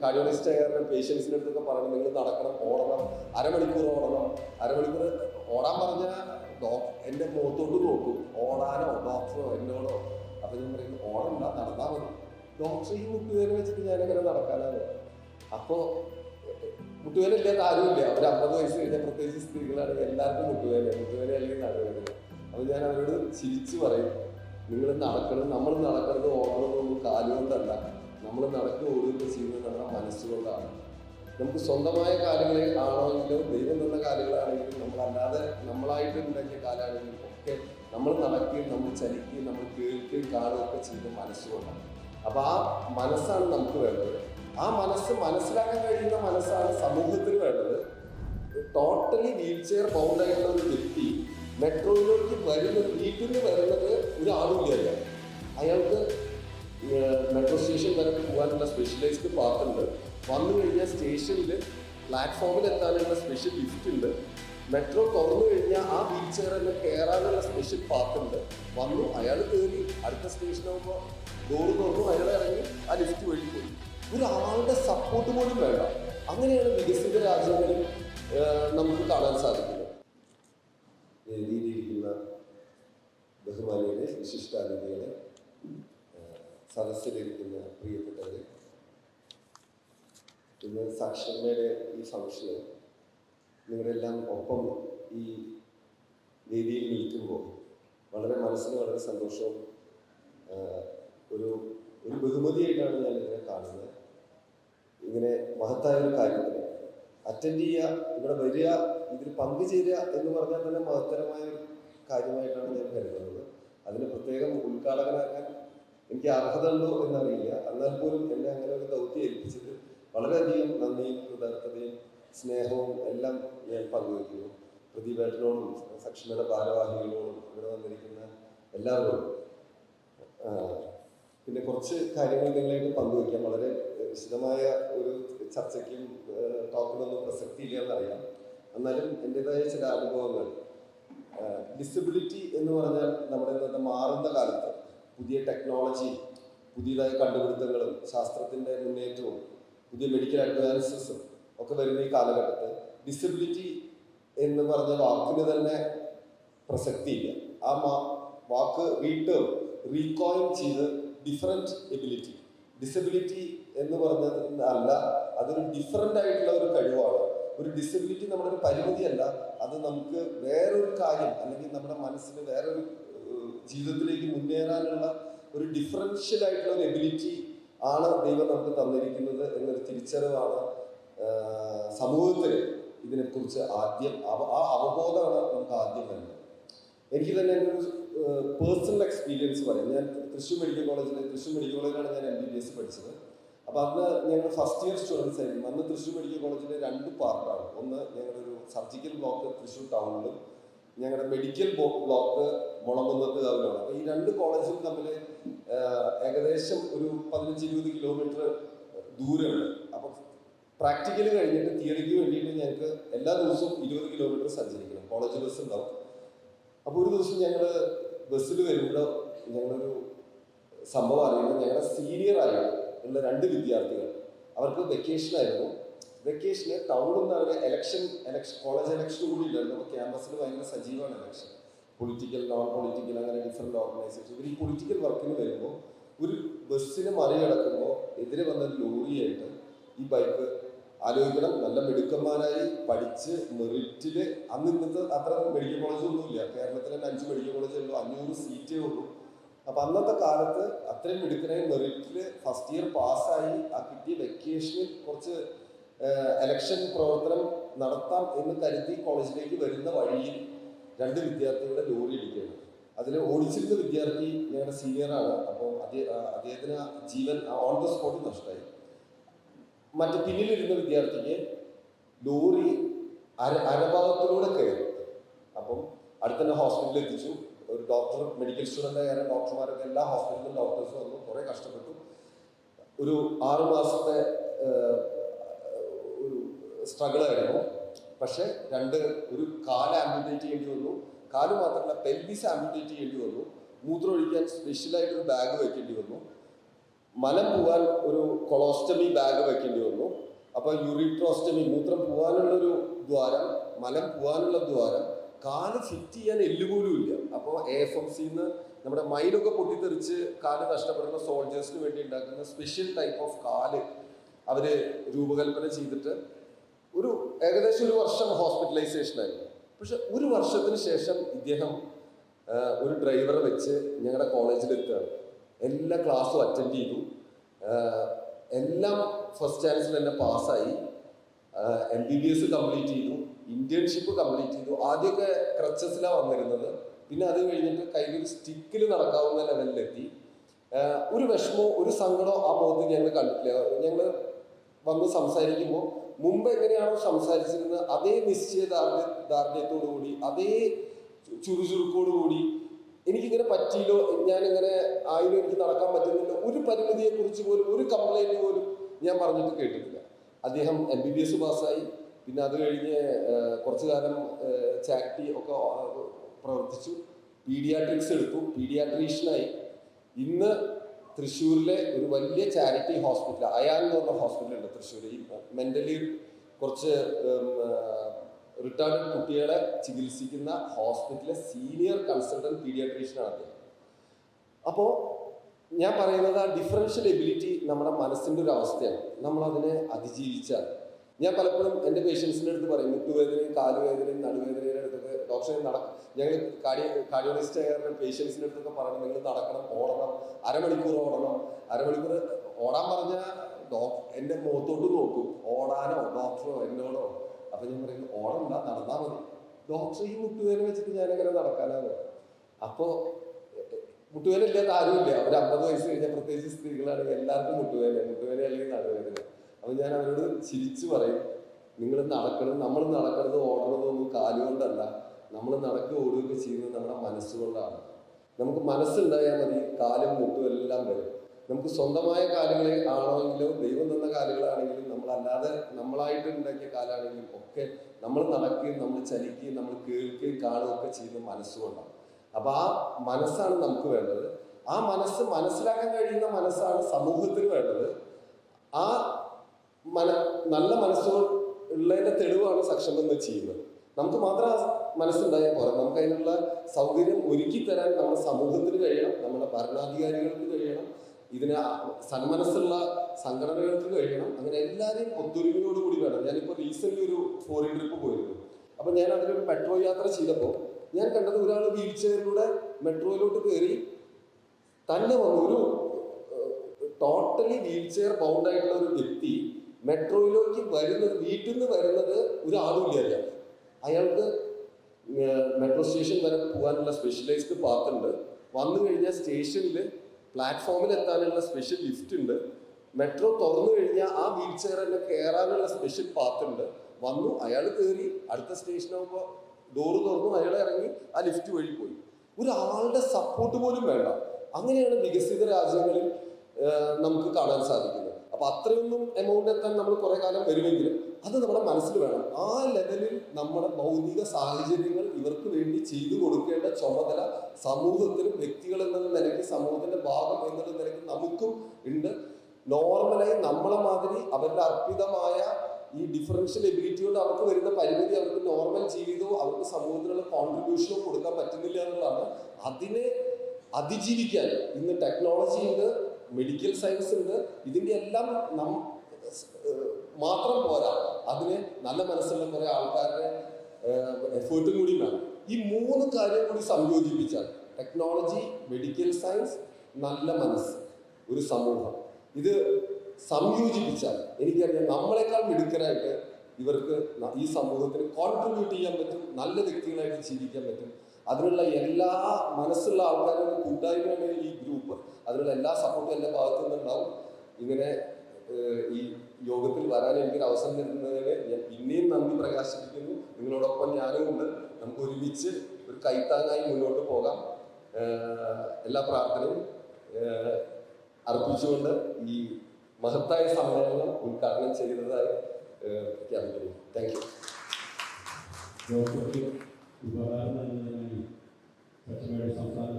Cardiologist ആയാലും പേഷ്യൻസിന്റെ അടുത്തൊക്കെ പറഞ്ഞു നിങ്ങൾ നടക്കണം ഓടണം അരമണിക്കൂർ ഓടണം. അരമണിക്കൂർ ഓടാൻ പറഞ്ഞാൽ ഡോക്ടർ എന്റെ മുഖത്തോട്ട് നോക്കും. ഓടാനോ ഡോക്ടറോ എന്നോടോ? അപ്പൊ ഞാൻ പറയും ഓടണ്ട നടന്നാൽ മതി. ഡോക്ടർ ഈ മുട്ടുവേല വെച്ചിട്ട് ഞാനെങ്ങനെ നടക്കാനാണ്. അപ്പോൾ മുട്ടുവേല ഇല്ലാത്ത ആരുമില്ല. ഒരു അമ്പത് വയസ്സ് കഴിഞ്ഞാൽ പ്രത്യേകിച്ച് സ്ത്രീകളാണ് എല്ലാവർക്കും മുട്ടുവേല മുട്ടുവേല അല്ലെങ്കിൽ നടുവേദന. അപ്പൊ ഞാൻ അവരോട് ചിരിച്ചു പറയും നിങ്ങൾ നടക്കണം നമ്മൾ നടക്കുന്നത് ഓടണമെന്നൊന്നും കാലുകൊണ്ടല്ല. നമ്മൾ നടക്കുക ഓടുകയൊക്കെ ചെയ്യുന്നത് നമ്മുടെ മനസ്സുകൊണ്ടാണ്. നമുക്ക് സ്വന്തമായ കാര്യങ്ങളെ ആണെങ്കിലും ദൈവം തന്ന കാര്യങ്ങളാണെങ്കിലും നമ്മളല്ലാതെ നമ്മളായിട്ട് ഉണ്ടാക്കിയ കാലാണെങ്കിലും ഒക്കെ നമ്മൾ നടക്കുകയും നമ്മൾ ചലിക്കുകയും നമ്മൾ കേൾക്കുകയും കാണുകയൊക്കെ ചെയ്യുന്ന മനസ്സുകൊണ്ടാണ്. അപ്പോൾ ആ മനസ്സാണ് നമുക്ക് വേണ്ടത്. ആ മനസ്സ് മനസ്സിലാക്കാൻ കഴിയുന്ന മനസ്സാണ് സമൂഹത്തിന് വേണ്ടത്. ടോട്ടലി വീൽ ചെയർ ബൗണ്ട് ആയിട്ടുള്ള ഒരു വ്യക്തി മെട്രോയിലേക്ക് വരുന്നത് വീട്ടിൽ നിന്ന് വരുന്നത് ഒരു ആളുമില്ല അയാൾക്ക് മെട്രോ സ്റ്റേഷൻ വരെ പോകാനുള്ള സ്പെഷ്യലൈസ്ഡ് ഉണ്ട്. വന്നു കഴിഞ്ഞാൽ സ്റ്റേഷനിൽ പ്ലാറ്റ്ഫോമിൽ എത്താനുള്ള സ്പെഷ്യൽ ലിഫ്റ്റ് ഉണ്ട്. മെട്രോ തുറന്നു കഴിഞ്ഞാൽ ആ വീൽ ചെയർ തന്നെ കയറാനുള്ള സ്പെഷ്യൽ ഉണ്ട്. വന്നു അയാൾ കയറി അടുത്ത സ്റ്റേഷനാകുമ്പോൾ ഡോറ് തുറന്നു അയാൾ ഇറങ്ങി ആ ലിഫ്റ്റ് വഴി പോയി. ഒരാളുടെ സപ്പോർട്ട് പോലും വേണ്ട. അങ്ങനെയാണ് വികസിത രാജ്യങ്ങളിൽ നമുക്ക് കാണാൻ സാധിക്കുന്നത്. എഴുതിയിരിക്കുന്ന ബഹുമാനികളെ വിശിഷ്ടാതിഥികളെ സദസ്സിലിരിക്കുന്ന പ്രിയപ്പെട്ടവരെ ഇന്ന് സാക്ഷരമ്മയുടെ ഈ സംശയം നിങ്ങളെല്ലാം ഒപ്പം ഈ വേദിയിൽ നിൽക്കുമ്പോൾ വളരെ മനസ്സിന് വളരെ സന്തോഷവും ഒരു ഒരു ബഹുമതിയായിട്ടാണ് ഞാൻ ഇതിനെ കാണുന്നത്. ഇങ്ങനെ മഹത്തായ ഒരു കാര്യത്തിന് അറ്റൻഡ് ചെയ്യുക ഇവിടെ വരിക ഇതിൽ പങ്കുചേരുക എന്ന് പറഞ്ഞാൽ തന്നെ മഹത്തരമായ ഒരു കാര്യമായിട്ടാണ് ഞാൻ കരുതുന്നത്. അതിന് പ്രത്യേകം ഉദ്ഘാടകനാക്കാൻ എനിക്ക് അർഹത ഉണ്ടോ എന്നറിയില്ല. എന്നാൽ പോലും എന്നെ അങ്ങനെ ഒരു ദൗത്യം ഏൽപ്പിച്ചത് വളരെയധികം നന്ദിയും കൃതജ്ഞതയും സ്നേഹവും എല്ലാം ഞാൻ പങ്കുവയ്ക്കുന്നു. പ്രതിഭേട്ടനോടും സക്ഷമയുടെ ഭാരവാഹികളോടും ഇവിടെ വന്നിരിക്കുന്ന എല്ലാവരോടും. പിന്നെ കുറച്ച് കാര്യങ്ങൾ നിങ്ങളായിട്ട് പങ്കുവയ്ക്കാം. വളരെ വിശദമായ ഒരു ചർച്ചയ്ക്കും ടോക്കിനൊന്നും പ്രസക്തി ഇല്ല എന്നറിയാം എന്നാലും എന്റെതായ ചില അനുഭവങ്ങൾ. ഡിസബിലിറ്റി എന്ന് പറഞ്ഞാൽ നമ്മുടെ ഇന്നത്തെ മാറുന്ന കാലത്ത് പുതിയ ടെക്നോളജി പുതിയതായ കണ്ടുപിടുത്തങ്ങളും ശാസ്ത്രത്തിന്റെ മുന്നേറ്റവും പുതിയ മെഡിക്കൽ അഡ്വാൻസസും ഒക്കെ വരുന്ന ഈ കാലഘട്ടത്തിൽ ഡിസബിലിറ്റി എന്ന് പറഞ്ഞ വാക്കിന് തന്നെ പ്രസക്തിയില്ല. ആ വാക്ക് വീണ്ടും റീകോയിൻ ചെയ്ത് ഡിഫറെന്റ് എബിലിറ്റി ഡിസബിലിറ്റി എന്ന് പറഞ്ഞത് അല്ല അതൊരു ഡിഫറെന്റ് ആയിട്ടുള്ള ഒരു കഴിവാണ്. ഒരു ഡിസബിലിറ്റി നമ്മുടെ ഒരു പരിമിതിയല്ല. അത് നമുക്ക് വേറൊരു കാര്യം അല്ലെങ്കിൽ നമ്മുടെ മനസ്സിന് വേറൊരു ജീവിതത്തിലേക്ക് മുന്നേറാനുള്ള ഒരു ഡിഫറൻഷ്യൽ ആയിട്ടുള്ള ഒരു എബിലിറ്റി ആണ് ദൈവം നമുക്ക് തന്നിരിക്കുന്നത് എന്നൊരു തിരിച്ചറിവാണ് സമൂഹത്തിന് ഇതിനെക്കുറിച്ച് ആദ്യം ആ അവബോധമാണ് നമുക്ക് ആദ്യം വേണ്ടത് എനിക്ക് തന്നെ എന്റെ ഒരു പേഴ്സണൽ എക്സ്പീരിയൻസ് പറയാം. ഞാൻ തൃശ്ശൂർ മെഡിക്കൽ കോളേജിൽ തൃശ്ശൂർ മെഡിക്കൽ കോളേജിലാണ് ഞാൻ എം ബി ബി എസ് പഠിച്ചത്. അപ്പോൾ അന്ന് ഞങ്ങൾ ഫസ്റ്റ് ഇയർ സ്റ്റുഡൻസ് ആയിരുന്നു അന്ന് തൃശ്ശൂർ മെഡിക്കൽ കോളേജിന്റെ രണ്ട് പാർട്ടാണ് ഒന്ന് ഞങ്ങളൊരു സർജിക്കൽ ബ്ലോക്ക് തൃശ്ശൂർ ടൗണിലും ഞങ്ങളുടെ മെഡിക്കൽ ബ്ലോക്ക് മുളകുന്നത്ത് തമ്മിലാണ് അപ്പോൾ ഈ രണ്ട് കോളേജും തമ്മിൽ ഏകദേശം ഒരു പതിനഞ്ച് ഇരുപത് കിലോമീറ്റർ ദൂരമുണ്ട്. അപ്പം പ്രാക്ടിക്കൽ കഴിഞ്ഞിട്ട് തിയറിക്ക് വേണ്ടിയിട്ട് ഞങ്ങൾക്ക് എല്ലാ ദിവസവും ഇരുപത് കിലോമീറ്റർ സഞ്ചരിക്കണം. കോളേജ് ബസ് ഉണ്ടാവും. അപ്പോൾ ഒരു ദിവസം ഞങ്ങൾ ബസ്സിൽ വരുമ്പോൾ ഞങ്ങളൊരു സംഭവം അറിയുന്നത് ഞങ്ങളുടെ സീനിയർ ഉള്ള രണ്ട് വിദ്യാർത്ഥികൾ അവർക്ക് വെക്കേഷൻ ആയിരുന്നു. വെക്കേഷന് ടൗണിൽ നിന്ന് അവർ എലക്ഷൻ എലക്ഷൻ കോളേജ് എലക്ഷൻ കൂടി ഇല്ലായിരുന്നു അപ്പോൾ ക്യാമ്പസിൽ ഭയങ്കര സജീവമാണ് എലക്ഷൻ പൊളിറ്റിക്കൽ നോൺ പൊളിറ്റിക്കൽ അങ്ങനെ ഡിഫറെന്റ് ഓർഗനൈസേഷൻ ഇവർ ഈ പൊളിറ്റിക്കൽ വർക്കിന് വരുമ്പോൾ ഒരു ബസ്സിന് മറികടക്കുമ്പോൾ എതിരെ വന്ന ലോറിയായിട്ട് ഈ ബൈക്ക് ആലോചിക്കണം. നല്ല മിടുക്കന്മാരായി പഠിച്ച് മെറിറ്റിൽ അന്ന് ഇന്നത്തെ അത്ര മെഡിക്കൽ കോളേജൊന്നുമില്ല കേരളത്തിൽ തന്നെ അഞ്ച് മെഡിക്കൽ കോളേജേ ഉള്ളൂ. അഞ്ഞൂറ് സീറ്റേ ഉള്ളൂ. അപ്പം അന്നത്തെ കാലത്ത് അത്രയും മിടുക്കനായി മെറിറ്റിൽ ഫസ്റ്റ് ഇയർ പാസ്സായി ആ കിട്ടിയ വെക്കേഷനിൽ കുറച്ച് എലക്ഷൻ പ്രവർത്തനം നടത്താം എന്ന് കരുതി കോളേജിലേക്ക് വരുന്ന വഴിയിൽ രണ്ട് വിദ്യാർത്ഥികളെ ലോറി ഇടിക്കുകയാണ്. അതിൽ ഓടിച്ചിരുന്ന വിദ്യാർത്ഥി ഞങ്ങളുടെ സീനിയറാണ് അപ്പോൾ അദ്ദേഹത്തിന് ജീവൻ ഓൺ ദ സ്പോട്ട് നഷ്ടമായി. മറ്റു പിന്നിലിരുന്ന വിദ്യാർത്ഥിക്ക് ലോറി അര അരഭാഗത്തിലൂടെ കയറി. അപ്പം അടുത്തന്നെ ഹോസ്പിറ്റലിൽ എത്തിച്ചു. ഒരു ഡോക്ടർ മെഡിക്കൽ സ്റ്റുഡന്റ് ആയ ഡോക്ടർമാരൊക്കെ എല്ലാ ഹോസ്പിറ്റലിലും ഡോക്ടേഴ്സ് വന്നു. കുറേ കഷ്ടപ്പെട്ടു. ഒരു ആറു മാസത്തെ സ്ട്രഗിൾ ആയിരുന്നു. പക്ഷെ രണ്ട് ഒരു കാൽ ആംബുലേറ്റ് ചെയ്യേണ്ടി വന്നു. കാൽ മാത്രമല്ല പെൽവിസ് ആംബുലേറ്റ് ചെയ്യേണ്ടി വന്നു. മൂത്രം ഒഴിക്കാൻ സ്പെഷ്യലായിട്ട് ഒരു ബാഗ് വെക്കേണ്ടി വന്നു. മലം പോവാൻ ഒരു കൊളോസ്റ്റമി ബാഗ് വെക്കേണ്ടി വന്നു. അപ്പൊ യൂറിട്രോസ്റ്റമി മൂത്രം പോകാനുള്ള ഒരു ദ്വാരം മലം പോകാനുള്ള ദ്വാരം കാൽ ഫിറ്റ് ചെയ്യാൻ എല്ലുപോലും ഇല്ല. അപ്പോൾ എ എഫ് എം സിന്ന് നമ്മുടെ മൈലൊക്കെ പൊട്ടിത്തെറിച്ച് കാൽ നഷ്ടപ്പെടുന്ന സോൾജേഴ്സിന് വേണ്ടി ഉണ്ടാക്കുന്ന സ്പെഷ്യൽ ടൈപ്പ് ഓഫ് കാൽ അവർ രൂപകൽപ്പന ചെയ്തിട്ട് ഒരു ഏകദേശം ഒരു വർഷം ഹോസ്പിറ്റലൈസേഷൻ ആയിരുന്നു. പക്ഷെ ഒരു വർഷത്തിന് ശേഷം ഇദ്ദേഹം ഒരു ഡ്രൈവറെ വെച്ച് ഞങ്ങളുടെ കോളേജിൽ എത്തുകയാണ്. എല്ലാ ക്ലാസ്സും അറ്റൻഡ് ചെയ്തു. എല്ലാം ഫസ്റ്റ് ചാൻസിൽ തന്നെ പാസ്സായി M B B S complete ചെയ്തു. ഇന്റേൺഷിപ്പ് കംപ്ലീറ്റ് ചെയ്തു. ആദ്യമൊക്കെ ക്രച്ചസിലാണ് വന്നിരുന്നത്. പിന്നെ അത് കഴിഞ്ഞിട്ട് കയ്യിൽ ഒരു സ്റ്റിക്കിൽ നടക്കാവുന്ന ലെവലിലെത്തി ഒരു വിഷമോ ഒരു സങ്കടമോ ആ മുഖത്ത് ഞങ്ങൾ കണ്ടിട്ടില്ല. ഞങ്ങൾ വന്ന് സംസാരിക്കുമ്പോൾ മുമ്പ് എങ്ങനെയാണോ സംസാരിച്ചിരുന്നത് അതേ നിശ്ചയദാർഢ്യ ദാർഢ്യത്തോടു കൂടി അതേ ചുരുചുരുക്കോടു ചുറുചുറുക്കോടു കൂടി എനിക്കിങ്ങനെ പറ്റിയില്ലോ ഞാനിങ്ങനെ ആയില്ലോ എനിക്ക് നടക്കാൻ പറ്റുന്നില്ല ഒരു പരിമിതിയെ കുറിച്ച് പോലും ഒരു കംപ്ലൈന്റ് പോലും ഞാൻ പറഞ്ഞിട്ട് കേട്ടിട്ടില്ല. അദ്ദേഹം എം ബി ബി എസ് പാസ്സായി. പിന്നെ അത് കഴിഞ്ഞ് കുറച്ചു കാലം ചാക്ടി ഒക്കെ പ്രവർത്തിച്ചു. പീഡിയാട്രിക്സ് എടുത്തു. പീഡിയാട്രീഷ്യനായി. ഇന്ന് തൃശ്ശൂരിലെ ഒരു വലിയ ചാരിറ്റി ഹോസ്പിറ്റൽ അയാൾ എന്ന് പറഞ്ഞ ഹോസ്പിറ്റൽ ഉണ്ട് തൃശ്ശൂർ ഈ മെന്റലി കുറച്ച് റിട്ടയർഡ് കുട്ടികളെ ചികിത്സിക്കുന്ന ഹോസ്പിറ്റലിലെ സീനിയർ കൺസൾട്ടന്റ് പീഡിയാട്രീഷ്യനാണ് അദ്ദേഹം. അപ്പോൾ ഞാൻ പറയുന്നത് ആ ഡിഫറൻഷ്യൽ എബിലിറ്റി നമ്മുടെ മനസ്സിന്റെ ഒരു അവസ്ഥയാണ്. നമ്മളതിനെ അതിജീവിച്ചാൽ. ഞാൻ പലപ്പോഴും എന്റെ പേഷ്യൻസിന്റെ അടുത്ത് പറയും മുട്ടുവേദനയും കാലുവേദനയും ഡോക്ടറെ നടക്കും ഞങ്ങൾ കാർഡിയോ കാർഡിയോളജിസ്റ്റ് ആയ പേഷ്യൻസിന്റെ അടുത്തൊക്കെ പറഞ്ഞു നിങ്ങൾ നടക്കണം ഓടണം അരമണിക്കൂർ ഓടണം. അരമണിക്കൂർ ഓടാൻ പറഞ്ഞാൽ ഡോക്ടർ എന്റെ മുഖത്തോട്ട് നോക്കും. ഓടാനോ ഡോക്ടറോ എന്നോടോ. അപ്പൊ ഞാൻ പറയും ഓടണ്ട നടന്നാൽ മതി. ഡോക്ടർ ഈ മുട്ടുവേല വെച്ചിട്ട് ഞാൻ എങ്ങനെ നടക്കാനാണ്. അപ്പോൾ മുട്ടുവേദന ഇല്ലാത്ത ആരുമില്ല. ഒരു അമ്പത് വയസ്സ് കഴിഞ്ഞാൽ പ്രത്യേകിച്ച് സ്ത്രീകളാണെങ്കിൽ എല്ലാവർക്കും മുട്ടുവേല മുട്ടുവേല അല്ലെങ്കിൽ നടുവേദന. അപ്പൊ ഞാൻ അവരോട് ചിരിച്ചു പറയും നിങ്ങൾ നടക്കണം നമ്മൾ നടക്കണത് ഓടണതൊന്നും കാലുകൊണ്ടല്ല. നമ്മൾ നടക്കുക ഓടുകയൊക്കെ ചെയ്യുന്നത് നമ്മുടെ മനസ്സുകൊണ്ടാണ്. നമുക്ക് മനസ്സുണ്ടായാൽ മതി കാലും മുട്ടും എല്ലാം വരും. നമുക്ക് സ്വന്തമായ കാലുകളെ ആണെങ്കിലും ദൈവം തന്ന കാലുകളാണെങ്കിലും നമ്മളല്ലാതെ നമ്മളായിട്ട് ഉണ്ടാക്കിയ കാലാണെങ്കിലും ഒക്കെ നമ്മൾ നടക്കുകയും നമ്മൾ ചലിക്കുകയും നമ്മൾ കേൾക്കുകയും കാണുകയൊക്കെ ചെയ്യുന്ന മനസ്സുകൊണ്ടാണ്. അപ്പൊ ആ മനസ്സാണ് നമുക്ക് വേണ്ടത്. ആ മനസ്സ് മനസ്സിലാക്കാൻ കഴിയുന്ന മനസ്സാണ് സമൂഹത്തിന് വേണ്ടത്. ആ മന നല്ല മനസ്സുകൾ ഉള്ളതിന്റെ തെളിവാണ് സക്ഷമെന്ന് ചെയ്യുന്നത്. നമുക്ക് മാത്രം മനസ്സുണ്ടായാൽ പോരാ. നമുക്ക് അതിനുള്ള സൗകര്യം ഒരുക്കി തരാൻ നമ്മുടെ സമൂഹത്തിന് കഴിയണം നമ്മുടെ ഭരണാധികാരികൾക്ക് കഴിയണം ഇതിന് സന്മനസ്സുള്ള സംഘടനകൾക്ക് കഴിയണം. അങ്ങനെ എല്ലാവരെയും ഒത്തൊരുമയോട് കൂടി വേണം. ഞാനിപ്പോൾ റീസെന്റ് ഒരു ഫോറിൻ ട്രിപ്പ് പോയിരുന്നു. അപ്പം ഞാൻ അതിലൊരു മെട്രോ യാത്ര ചെയ്തപ്പോൾ ഞാൻ കണ്ടത് ഒരാൾ വീൽ ചെയറിലൂടെ മെട്രോയിലോട്ട് കയറി തന്നെ ഒരു ടോട്ടലി വീൽ ചെയർ ബൗണ്ട് ആയിട്ടുള്ള ഒരു വ്യക്തി മെട്രോയിലേക്ക് വരുന്നത് വീട്ടിൽ നിന്ന് വരുന്നത് ഒരാളും ഒരാളുമില്ല അയാൾക്ക് മെട്രോ സ്റ്റേഷൻ വരെ പോകാനുള്ള സ്പെഷ്യലൈസ്ഡ് പാത്ത് ഉണ്ട്. വന്നു കഴിഞ്ഞാൽ സ്റ്റേഷനിൽ പ്ലാറ്റ്ഫോമിൽ എത്താനുള്ള സ്പെഷ്യൽ ലിഫ്റ്റ് ഉണ്ട്. മെട്രോ തുറന്നു കഴിഞ്ഞാൽ ആ വീൽ ചെയർ തന്നെ കയറാനുള്ള സ്പെഷ്യൽ പാത്ത് ഉണ്ട്. വന്നു അയാൾ കയറി അടുത്ത സ്റ്റേഷനാകുമ്പോൾ ഡോറ് തുറന്നു അയാൾ ഇറങ്ങി ആ ലിഫ്റ്റ് വഴി പോയി. ഒരാളുടെ സപ്പോർട്ട് പോലും വേണ്ട. അങ്ങനെയാണ് വികസിത രാജ്യങ്ങളിൽ നമുക്ക് കാണാൻ സാധിക്കുന്നത്. അപ്പൊ അത്രയൊന്നും എമൗണ്ട് എത്താൻ നമ്മൾ കുറേ കാലം വരുമെങ്കിലും അത് നമ്മുടെ മനസ്സിൽ വേണം. ആ ലെവലിൽ നമ്മുടെ ഭൗതിക സാഹചര്യങ്ങൾ ഇവർക്ക് വേണ്ടി ചെയ്തു കൊടുക്കേണ്ട ചുമതല സമൂഹത്തിനും വ്യക്തികൾ എന്നുള്ള നിലയ്ക്ക് സമൂഹത്തിന്റെ ഭാഗം എന്നുള്ള നിലയ്ക്ക് നമുക്കും ഉണ്ട്. നോർമലായി നമ്മളെ മാതിരി അവരുടെ അർപ്പിതമായ ഈ ഡിഫറൻഷ്യൽ എബിലിറ്റി കൊണ്ട് അവർക്ക് വരുന്ന പരിമിതി അവർക്ക് നോർമൽ ജീവിതവും അവർക്ക് സമൂഹത്തിനുള്ള കോൺട്രിബ്യൂഷനും കൊടുക്കാൻ പറ്റുന്നില്ല എന്നുള്ളതാണ്. അതിനെ അതിജീവിക്കാൻ ഇന്ന് ടെക്നോളജി ഉണ്ട് മെഡിക്കൽ സയൻസ് ഉണ്ട്. ഇതിന്റെ എല്ലാം നം മാത്രം പോരാ. അതിന് നല്ല മനസ്സുള്ള കുറെ ആൾക്കാരുടെ എഫേർട്ടും കൂടി വേണം ഈ മൂന്ന് കാര്യം കൂടി സംയോജിപ്പിച്ചാൽ ടെക്നോളജി മെഡിക്കൽ സയൻസ് നല്ല മനസ്സ് ഒരു സമൂഹം. ഇത് സംയോജിപ്പിച്ചാൽ എനിക്കറിയാം നമ്മളെക്കാൾ മിടുക്കരായിട്ട് ഇവർക്ക് ഈ സമൂഹത്തിന് കോൺട്രിബ്യൂട്ട് ചെയ്യാൻ പറ്റും നല്ല വ്യക്തികളായിട്ട് ജീവിക്കാൻ പറ്റും. അതിനുള്ള എല്ലാ മനസ്സുള്ള ആൾക്കാരുടെ കൂട്ടായ്മയാണ് ഈ ഗ്രൂപ്പ് അതിനുള്ള എല്ലാ സപ്പോർട്ടും എന്റെ ഭാഗത്തു നിന്നുണ്ടാവും. ഇങ്ങനെ ഈ യോഗത്തിൽ വരാൻ എനിക്കൊരു അവസരം തരുന്നതിന് ഞാൻ പിന്നെയും നന്ദി പ്രകാശിപ്പിക്കുന്നു. നിങ്ങളോടൊപ്പം ഞാനും ഉണ്ട്. നമുക്ക് ഒരുമിച്ച് ഒരു കൈത്താങ്ങായി മുന്നോട്ട് പോകാം. എല്ലാ പ്രാർത്ഥനയും അർപ്പിച്ചുകൊണ്ട് ഈ മഹത്തായ സമ്മേളനം ഉദ്ഘാടനം ചെയ്തതായി പ്രഖ്യാപിക്കുന്നു താങ്ക് യു ഉപകാരം നൽകുന്നതിനായി സംസ്ഥാന